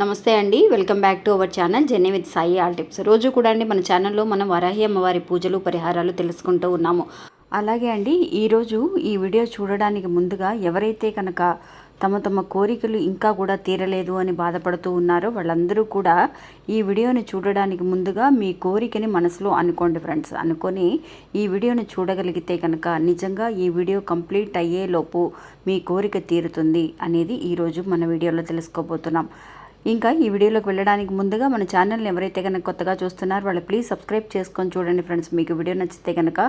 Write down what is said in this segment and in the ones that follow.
నమస్తే అండి. Welcome back to our channel Jenny with Sai all tips. రోజు కూడా అండి మన ఛానల్లో మనం వరాహి అమ్మవారి పూజలు పరిహారాలు తెలుసుకుంటూ ఉన్నాము. అలాగే అండి ఈరోజు ఈ వీడియో చూడడానికి ముందుగా ఎవరైతే కనుక తమ తమ కోరికలు ఇంకా కూడా తీరలేదు అని బాధపడుతూ ఉన్నారో వాళ్ళందరూ కూడా ఈ వీడియోని చూడడానికి ముందుగా మీ కోరికని మనసులో అనుకోండి ఫ్రెండ్స్. అనుకొని ఈ వీడియోని చూడగలిగితే కనుక నిజంగా ఈ వీడియో కంప్లీట్ అయ్యేలోపు మీ కోరిక తీరుతుంది అనేది ఈరోజు మన వీడియోలో తెలుసుకోబోతున్నాం. ఇంకా ఈ వీడియోలోకి వెళ్ళడానికి ముందుగా మన ఛానల్ని ఎవరైతే కనుక కొత్తగా చూస్తున్నారో వాళ్ళు ప్లీజ్ సబ్స్క్రైబ్ చేసుకొని చూడండి ఫ్రెండ్స్ మీకు వీడియో నచ్చితే కనుక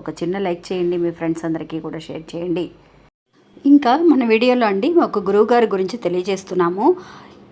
ఒక చిన్న లైక్ చేయండి మీ ఫ్రెండ్స్ అందరికీ కూడా షేర్ చేయండి. ఇంకా మన వీడియోలో అండి ఒక గురువు గారి గురించి తెలియజేస్తున్నాము.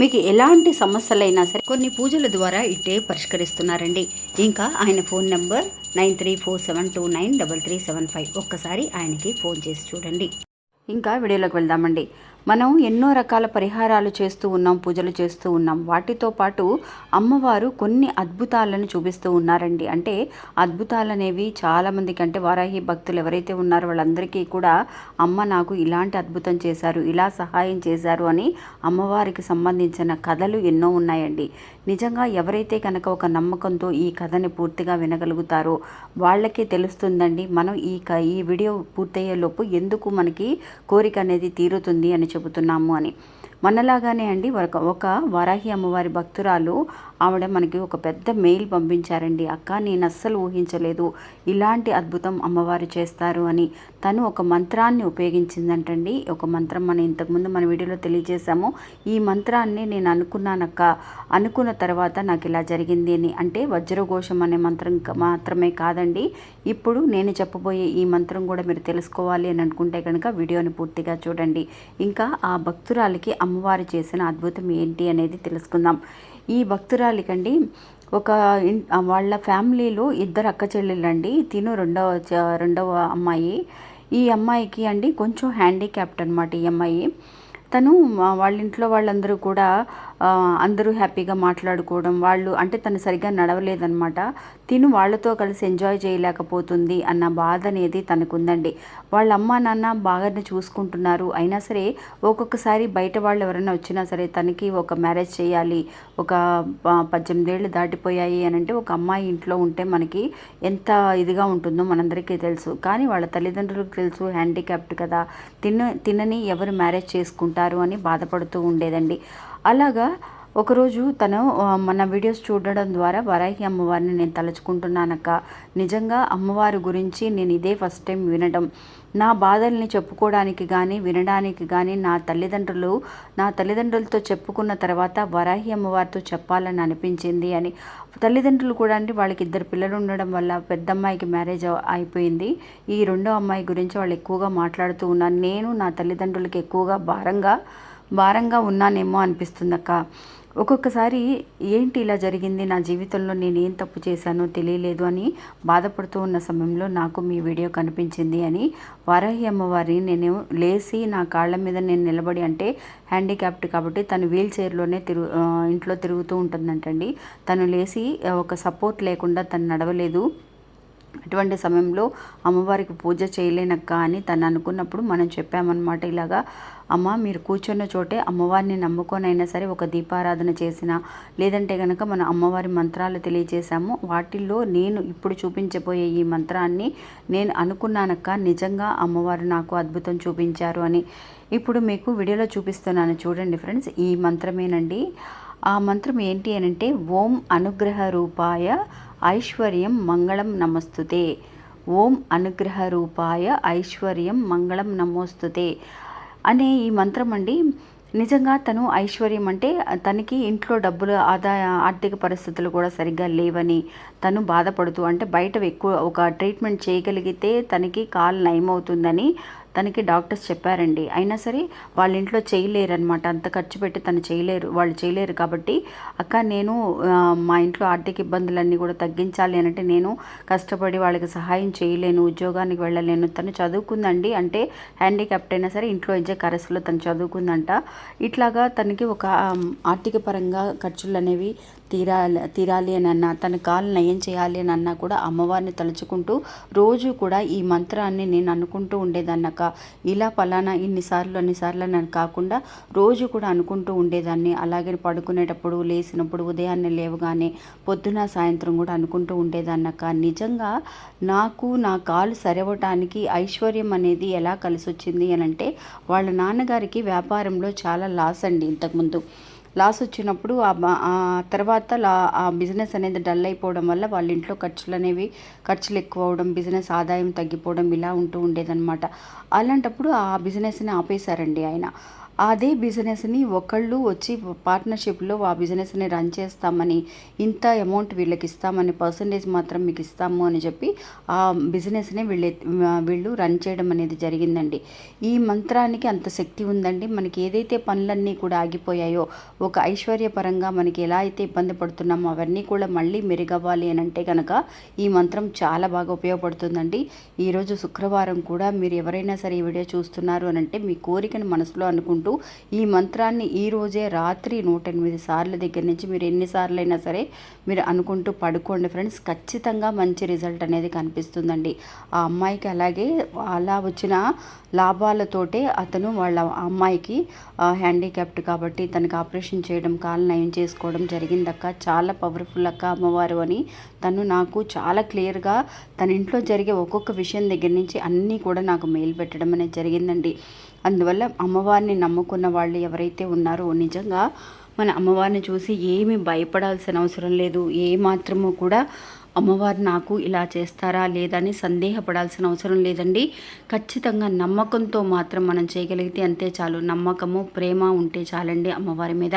మీకు ఎలాంటి సమస్యలైనా సరే కొన్ని పూజల ద్వారా ఇట్టే పరిష్కరిస్తున్నారండి. ఇంకా ఆయన phone number nine three four seven two nine double three seven five. ఒక్కసారి ఆయనకి ఫోన్ చేసి చూడండి. ఇంకా వీడియోలోకి వెళ్దామండి. మనం ఎన్నో రకాల పరిహారాలు చేస్తూ ఉన్నాం పూజలు చేస్తూ ఉన్నాం. వాటితో పాటు అమ్మవారు కొన్ని అద్భుతాలను చూపిస్తూ ఉన్నారండి. అంటే అద్భుతాలు అనేవి చాలామందికి అంటే వారాహి భక్తులు ఎవరైతే ఉన్నారో వాళ్ళందరికీ కూడా అమ్మ నాకు ఇలాంటి అద్భుతం చేశారు ఇలా సహాయం చేశారు అని అమ్మవారికి సంబంధించిన కథలు ఎన్నో ఉన్నాయండి. నిజంగా ఎవరైతే కనుక ఒక నమ్మకంతో ఈ కథని పూర్తిగా వినగలుగుతారో వాళ్ళకే తెలుస్తుందండి మనం ఈ క ఈ వీడియో పూర్తయ్యేలోపు ఎందుకు మనకి కోరిక అనేది తీరుతుంది అని చెబుతున్నాము అని. మనలాగానే అండి ఒక ఒక వారాహి అమ్మవారి భక్తురాలు ఆవిడ మనకి ఒక పెద్ద మెయిల్ పంపించారండి అక్క నేను అస్సలు ఊహించలేదు. ఇలాంటి అద్భుతం అమ్మవారు చేస్తారు అని. తను ఒక మంత్రాన్ని ఉపయోగించిందంటండి. ఒక మంత్రం మనం ఇంతకుముందు మన వీడియోలో తెలియజేశాము. ఈ మంత్రాన్ని నేను అనుకున్నానక్క. అనుకున్న తర్వాత నాకు ఇలా జరిగింది అని. అంటే వజ్రఘోషం అనే మంత్రం మాత్రమే కాదండి. ఇప్పుడు నేను చెప్పబోయే ఈ మంత్రం కూడా మీరు తెలుసుకోవాలి అని అనుకుంటే కనుక వీడియోని పూర్తిగా చూడండి. ఇంకా ఆ భక్తురాలికి అమ్మవారు చేసిన అద్భుతం ఏంటి అనేది తెలుసుకుందాం. ఈ భక్తురాలికండి ఒక వాళ్ళ ఫ్యామిలీలో ఇద్దరు అక్క చెల్లెళ్ళండి తిను రెండవ రెండవ అమ్మాయి. ఈ అమ్మాయికి అండి కొంచెం హ్యాండిక్యాప్ట్ అనమాట ఈ అమ్మాయి. తను వాళ్ళ ఇంట్లో వాళ్ళందరూ కూడా అందరూ హ్యాపీగా మాట్లాడుకోవడం వాళ్ళు అంటే తను సరిగ్గా నడవలేదనమాట తిను వాళ్ళతో కలిసి ఎంజాయ్ చేయలేకపోతుంది అన్న బాధ అనేది తనకుందండి. వాళ్ళ అమ్మ నాన్న బాగానే చూసుకుంటున్నారు. అయినా సరే ఒక్కొక్కసారి బయట వాళ్ళు ఎవరైనా వచ్చినా సరే తనకి ఒక మ్యారేజ్ చేయాలి ఒక పద్దెనిమిదేళ్ళు దాటిపోయాయి అని అంటే ఒక అమ్మాయి ఇంట్లో ఉంటే మనకి ఎంత ఇదిగా ఉంటుందో మనందరికీ తెలుసు. కానీ వాళ్ళ తల్లిదండ్రులకు తెలుసు హ్యాండిక్యాప్డ్ కదా. తిన తినని ఎవరు మ్యారేజ్ చేసుకుంటారు అని బాధపడుతూ ఉండేదండి. అలాగా ఒకరోజు తను మన వీడియోస్ చూడడం ద్వారా వరాహి అమ్మవారిని నేను తలుచుకుంటున్నానక్క. నిజంగా అమ్మవారి గురించి నేను ఇదే ఫస్ట్ టైం వినడం. నా బాధల్ని చెప్పుకోవడానికి కానీ వినడానికి కానీ నా తల్లిదండ్రులు నా తల్లిదండ్రులతో చెప్పుకున్న తర్వాత వరాహి అమ్మవారితో చెప్పాలని అనిపించింది అని. తల్లిదండ్రులు కూడా అంటే వాళ్ళకి ఇద్దరు పిల్లలు ఉండడం వల్ల పెద్ద అమ్మాయికి మ్యారేజ్ అయిపోయింది. ఈ రెండో అమ్మాయి గురించి వాళ్ళు ఎక్కువగా మాట్లాడుతూ ఉన్నాను నేను నా తల్లిదండ్రులకి ఎక్కువగా భారంగా భారంగా ఉన్నానేమో అనిపిస్తుంది అక్క ఒక్కొక్కసారి ఏంటి ఇలా జరిగింది? నా జీవితంలో నేను ఏం తప్పు చేశానో తెలియలేదు అని బాధపడుతూ ఉన్న సమయంలో నాకు మీ వీడియో కనిపించింది అని వారాహి అమ్మవారిని నేను లేచి నా కాళ్ళ మీద నేను నిలబడి అంటే హ్యాండిక్యాప్ట్ కాబట్టి తను వీల్ చైర్లోనే తిరుగు ఇంట్లో తిరుగుతూ ఉంటుందంటండి. తను లేచి ఒక సపోర్ట్ లేకుండా తను నడవలేదు. అటువంటి సమయంలో అమ్మవారికి పూజ చేయలేనక్క అని తను అనుకున్నప్పుడు మనం చెప్పామన్నమాట ఇలాగా అమ్మ మీరు కూర్చున్న చోటే అమ్మవారిని నమ్ముకొనైనా సరే ఒక దీపారాధన చేసిన లేదంటే కనుక మన అమ్మవారి మంత్రాలు తెలియజేశాము వాటిల్లో నేను ఇప్పుడు చూపించబోయే ఈ మంత్రాన్ని నేను అనుకున్నానక్క. నిజంగా అమ్మవారు నాకు అద్భుతం చూపించారు అని ఇప్పుడు మీకు వీడియోలో చూపిస్తున్నాను. చూడండి ఫ్రెండ్స్ ఈ మంత్రమేనండి. ఆ మంత్రం ఏంటి అని అంటే ఓం అనుగ్రహ రూపాయ ఐశ్వర్యం మంగళం నమస్తుతే. ఓం అనుగ్రహ రూపాయ ఐశ్వర్యం మంగళం నమోస్తుతే. అనే ఈ మంత్రం అండి. నిజంగా తను ఐశ్వర్యం అంటే తనకి ఇంట్లో డబ్బులు ఆదాయ ఆర్థిక పరిస్థితులు కూడా సరిగ్గా లేవని తను బాధపడుతూ అంటే బయట ఎక్కువ ఒక ట్రీట్మెంట్ చేయగలిగితే తనకి కాలు నయమవుతుందని తనకి డాక్టర్స్ చెప్పారండి. అయినా సరే వాళ్ళ ఇంట్లో చేయలేరు అనమాట అంత ఖర్చు పెట్టి తను చేయలేరు వాళ్ళు చేయలేరు కాబట్టి అక్క నేను మా ఇంట్లో ఆర్థిక ఇబ్బందులన్నీ కూడా తగ్గించాలి అని అంటే నేను కష్టపడి వాళ్ళకి సహాయం చేయలేను ఉద్యోగానికి వెళ్ళలేను. తను చదువుకుందండి అంటే హ్యాండిక్యాప్ట్ అయినా సరే ఇంట్లో ఇచ్చే కరస్లో తను చదువుకుందంట. ఇట్లాగా తనకి ఒక ఆర్థిక పరంగా ఖర్చులు అనేవి తీరాలి తీరాలి అని అన్నా తన కాలు నయం చేయాలి అని అన్నా కూడా అమ్మవారిని తలుచుకుంటూ రోజు కూడా ఈ మంత్రాన్ని నేను అనుకుంటూ ఉండేదన్నక ఇలా పలానా ఇన్నిసార్లు అన్నిసార్లు అని కాకుండా రోజు కూడా అనుకుంటూ ఉండేదాన్ని. అలాగే పడుకునేటప్పుడు లేచినప్పుడు ఉదయాన్నే లేవగానే పొద్దున సాయంత్రం కూడా అనుకుంటూ ఉండేదన్నక నిజంగా నాకు నా కాలు సరవటానికి ఐశ్వర్యం అనేది ఎలా కలిసి వచ్చింది అని అంటే వాళ్ళ నాన్నగారికి వ్యాపారంలో చాలా లాస్ అండి ఇంతకుముందు. లాస్ వచ్చినప్పుడు ఆ తర్వాత లా ఆ బిజినెస్ అనేది డల్ అయిపోవడం వల్ల వాళ్ళ ఇంట్లో ఖర్చులు అనేవి ఖర్చులు ఎక్కువ అవడం బిజినెస్ ఆదాయం తగ్గిపోవడం ఇలా ఉంటూ ఉండేదన్నమాట. అలాంటప్పుడు ఆ బిజినెస్ని ఆపేశారండి ఆయన. అదే బిజినెస్ని ఒకళ్ళు వచ్చి పార్ట్నర్షిప్లో ఆ బిజినెస్ని రన్ చేస్తామని ఇంత అమౌంట్ వీళ్ళకి ఇస్తామని పర్సంటేజ్ మాత్రం మీకు ఇస్తాము అని చెప్పి ఆ బిజినెస్ని వీళ్ళు వీళ్ళు రన్ చేయడం అనేది జరిగిందండి. ఈ మంత్రానికి అంత శక్తి ఉందండి. మనకి ఏదైతే పనులన్నీ కూడా ఆగిపోయాయో ఒక ఐశ్వర్యపరంగా మనకి ఎలా అయితే ఇబ్బంది పడుతున్నామో అవన్నీ కూడా మళ్ళీ మెరుగవ్వాలి అని అంటే కనుక ఈ మంత్రం చాలా బాగా ఉపయోగపడుతుందండి. ఈరోజు శుక్రవారం కూడా మీరు ఎవరైనా సరే ఈ వీడియో చూస్తున్నారు అని అంటే మీ కోరికను మనసులో అనుకుంటూ ఈ మంత్రాన్ని ఈరోజే రాత్రి నూట ఎనిమిది సార్ల దగ్గర నుంచి మీరు ఎన్నిసార్లు అయినా సరే మీరు అనుకుంటూ పడుకోండి ఫ్రెండ్స్. ఖచ్చితంగా మంచి రిజల్ట్ అనేది కనిపిస్తుందండి. ఆ అమ్మాయికి అలాగే అలా వచ్చిన లాభాలతోటే అతను వాళ్ళ అమ్మాయికి హ్యాండిక్యాప్డ్ కాబట్టి తనకి ఆపరేషన్ చేయడం కాలు నయం చేసుకోవడం జరిగిందక్క. చాలా పవర్ఫుల్ అక్క అమ్మవారు అని తను నాకు చాలా క్లియర్గా తన ఇంట్లో జరిగే ఒక్కొక్క విషయం దగ్గర నుంచి అన్నీ కూడా నాకు మెయిల్ పెట్టడం అనేది జరిగిందండి. అందువల్ల అమ్మవారిని నమ్ముకున్న వాళ్ళు ఎవరైతే ఉన్నారో నిజంగా మన అమ్మవారిని చూసి ఏమి భయపడాల్సిన అవసరం లేదు. ఏ మాత్రము కూడా అమ్మవారు నాకు ఇలా చేస్తారా లేదా అని సందేహపడాల్సిన అవసరం లేదండి. ఖచ్చితంగా నమ్మకంతో మాత్రం మనం చేయగలిగితే అంతే చాలు. నమ్మకము ప్రేమ ఉంటే చాలండి అమ్మవారి మీద.